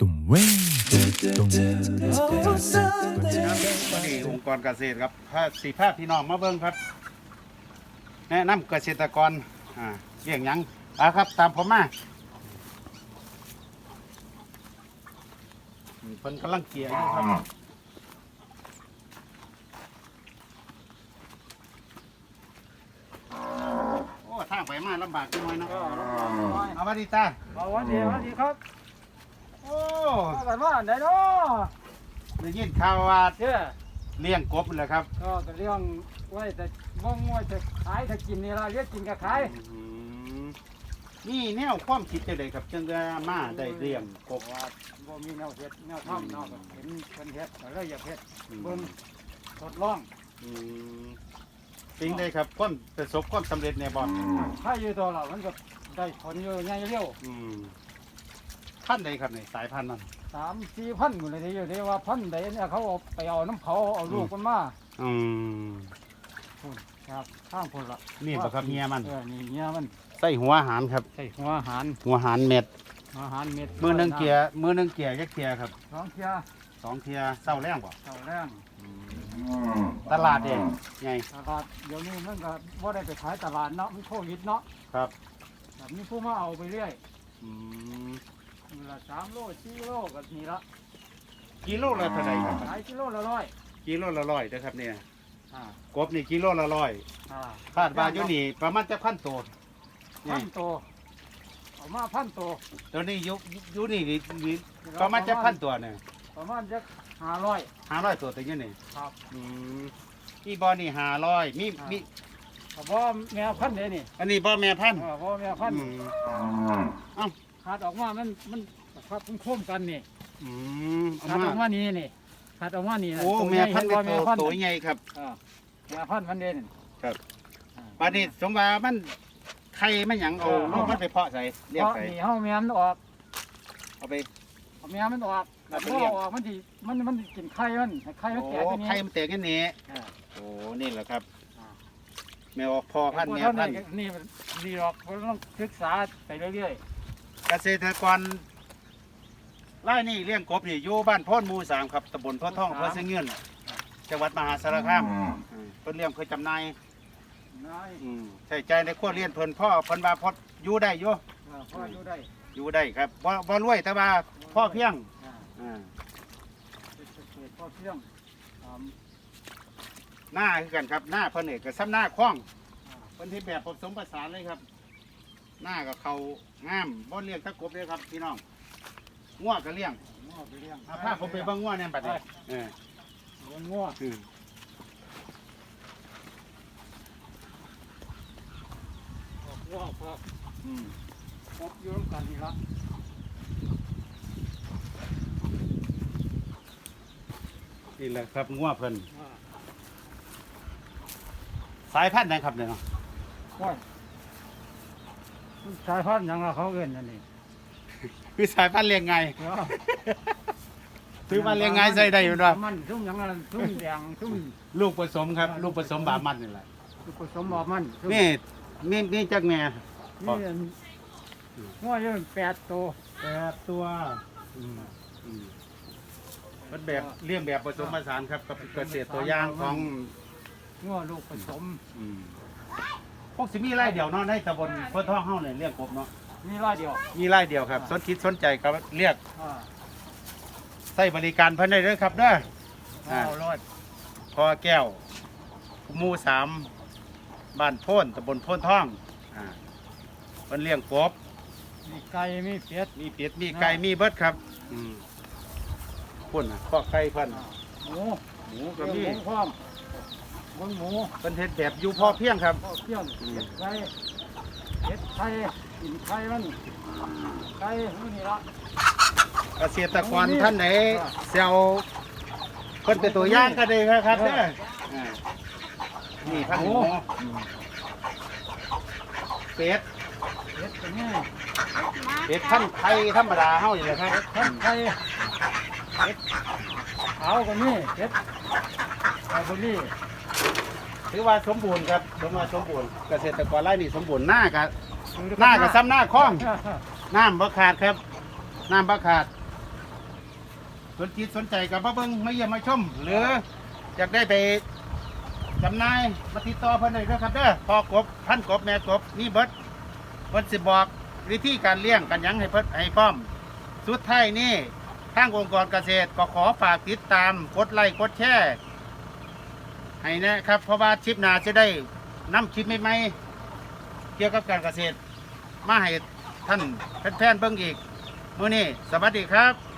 ตุ้มเว้งตุ้มครับวันนี้องค์กรเกษตรครับพาสีภาพพี่น้องมาเบิ่งครับ แนะนำเกษตรกรอ่าเลี้ยงหยังอ่าครับ ตามผมมาเพิ่นกำลังเกลี่ยอยู่ครับโอ้ทางไปมาลำบากจังเลยนะเอาวัสดีตา เอาวันดีวันดีครับ โอ้มากันว่าไหนเนาะได้ยินข่าวว่าเจ้าเลี้ยงกบเลยครับก็ก็เรื่องไว้แต่มองไว้จะขายถ้ากินนี่ละเรียกกินก็ขายอืมนี่แนวความคิดจะได้ครับจึงจะมาได้เลี้ยงกบว่าบ่มีแนวเฮ็ดแนวทำเนาะก็เห็นเพิ่นเฮ็ดก็เลยอยากเฮ็ดเบิ่งทดลองอืมสิ่งใดครับความประสบความสำเร็จในบ่อนถ้าอยู่ตัวเรามันก็ได้ผลอยู่ใหญ่เร็วอืม พันธุ์ใดครับในสายพันธุ์นั้นสามสี่พันหมดเลยอยู่ที่ว่าพันใดเนี่ยเขาเอาไปเอาน้ำเผาเอาลูกมันมาอืมครับข้างพุ่นละนี่บ่ครับเมียมันเออนี่เมียมันใส่หัวอาหารครับ ใส่หัวอาหารหัวอาหารเม็ดอาหารเม็ดมือหนึงเกียร์มือหนึงเกียร์จักเกียร์ครับสองเที่ยสองเทียร์เศร้าแรงบ่เท่าแรงตลาดเองไงตลาดเดี๋ยวนี้มันก็ว่าได้ไปขายตลาดเนาะมันโควิดเนาะครับแบบนี้ผู้มาเอาไปเรื่อยอืม นี่ละสามโลสี่โลก็นี่ละกิโลละเท่าไหร่ครับขายกิโลละร้อยกิโลละร้อยนะครับเนี่ยอ่ากบนี่กิโลละร้อยอ่าคาดว่าอยู่นี่ประมาณจะพันตัวพันโตวเอามาพันโตวตัวนี้อยู่อยู่นี่นี่นี่ประมาณจะพันตัวเนี่ยประมาณจะห้าร้อยห้าร้อยตัวตัวนี้นี่ครับ อืมนี่บอนี่ห้าร้อยมีมีเพราะว่าแมวพันธุ์เด้นี่อันนี้บอแม่พันธุ์เออเพราะว่าแมวพันธุ์อืมเอ้า ขาดออกมามันมันครับคุ้มคมๆกันนี่อืมเอาขาดออกมามานี่นี่ขาดออกมานี่นะโอ้ตัวแม่ใหญ่พันธุ์เห็เป็นบ่ตัวแม่พันธุ์ตัวใหญ่ครับเออแมวพันธุ์มันเด่นครับ อ่า ปานนี้สมว่ามันไข่มันหยังเอาเออ ลูกมันไปเพาะใส่เลี้ยงเพราะใส่นี่เฮาแมวมันออกเอาไป เอาแมวมันออกเอาไปพ่เลี้ยงอออกมันสิมันมันกินไข่มันให้ไข่โอ้มันแตกตัวนี้ไข่มันแตกกันนี้เออ โอ้นี่แหละครับ อ่า แมวพอพันธุ์แมวเท่าพันธุ์นี่มันดีหรอกเราต้องศึกษาไปเรื่อยเกษตรกรไร่นี่เลี้ยงกบนี่อยู่บ้านโพ้นหมูสามครับตำบลโพ้นท่องอำเภอเสียงเงินจังหวัดมหาสารคามอืมเพิ่นเลี้ยงเพื่อจำหน่ายๆน้อยอืมใส่ใจในขั้วเรียนเพิ่นพ่อเพิ่นว่าพออยู่ได้อยู่เออพ่ออยู่ได้อยู่ได้ครับบ่บ่รวยแต่ว่าพ่อเพียงอ่าอ่าเป็นเกษตรพ่อเพียงอ่าหน้าคือกันครับหน้าเพิ่นนี่ก็ซ้ำหน้าคล้องอ่าเพิ่นเฮ็ดแบบผสมผสานเลยครับ หน้ากับเขางามบ่เลี้ยงตะกบเลยครับพี่น้องงัวก็เลี้ยงงัวไปเลี้ยงเอาพาผมไปเบิ่งงัวเนี่ยบัดนี้เออเลี้ยงงัวอืมออกงัวพอกอืมพอกอยู่ร่วมกันนี่ละนี่แหละครับงัวเพิ่นอ่าสายพันธุ์ไหนครับเนี่ยเนาะก้อย สายพันธุ์หยังละเขาเอิ้นอันนี้คือสายพันธุ์เลี้ยงไง เดี๋ยวถือว่าเลี้ยงไงใส่ได้อยู่ด้วยมันทุ่มหยังละทุ่มแดงทุ่มลูกผสมครับ ลูกผสมบามันนี่แหละผสมออกมันทุ่มนี่นี่นี่จักแม่ นี่งัวอยู่แปดตัว แปดตัวมันแบบเลี้ยงแบบผสมผสานครับกับเกษตรตัวอย่างของงัวลูกผสมอืม พวกสิมีไร่เดียวเนาะในตำบลเพื่อท้องเฮาเนี่ยเลี้ยงกบเนาะมีรายเดียวมีไร่เดียวครับ สนคิดสนใจก็เรียกอ่าใช้บริการเพิ่นได้เลยครับเด้ออ่าเอาร้อยพอแก้วหมู่สามบ้านโพ่นตำบลโพ่นท่องอ่าเพิ่นเลี้ยงกบ มีไก่มีเป็ด มีเป็ดมีไก่มีเบิดครับอืมพุ่นน่ะข้อไก่เพิ่นหมูหมูก็เลี้ยงมีหมูพร้อมเบิ่งหมูเพิ่นเฮ็ดแบบอยู่พอเพียงครับข้าวเที่ยงอืมเห็ดไก่เห็ดไข่กินไข่มันไก่มื้อนี่ละเกษตรกรท่านไหนเซลเพิ่นเป็นตัวอย่างก็ได้ครับเด้ออ่านี่พันหมูอืมเป็ดเห็ดเป็นไงเป็ดพันธุ์ไทยธรรมดาเฮานี่แหละครับเห็ดไข่เห็ดขาวก็มีเห็ดไข่บ่มี ถือว่าสมบูรณ์ครับถือว่าสมบูรณ์เกษตรกรรายนี่สมบูรณ์หน้ากับหน้ากับซ้ำหน้าคล้องน้ำบ่ขาดครับน้ำบ่ขาด สนจิตสนใจกับมาเบิ้งมาเยี่ยมมาชม หรืออยากได้ไปจำหนายมาติดต่อเพิ่นเลยนะครับเด้อพอกบพันกบแม่กบนี่เบิดเพิ่นสิบอกวิธีการเลี้ยงกันหยังให้เพิ่นให้พร้อม สุดท้ายนี่ทางองค์กรเกษตรก็ขอฝากติดตามกดไลค์กดแชร์ ให้นะครับ เพราะว่าชิปนาจะได้นำคลิปไม่ไหมเกี่ยวกับการเกษตร มาให้ท่านแฟนๆเบิ่งอีกมื้อนี้สวัสดีครับ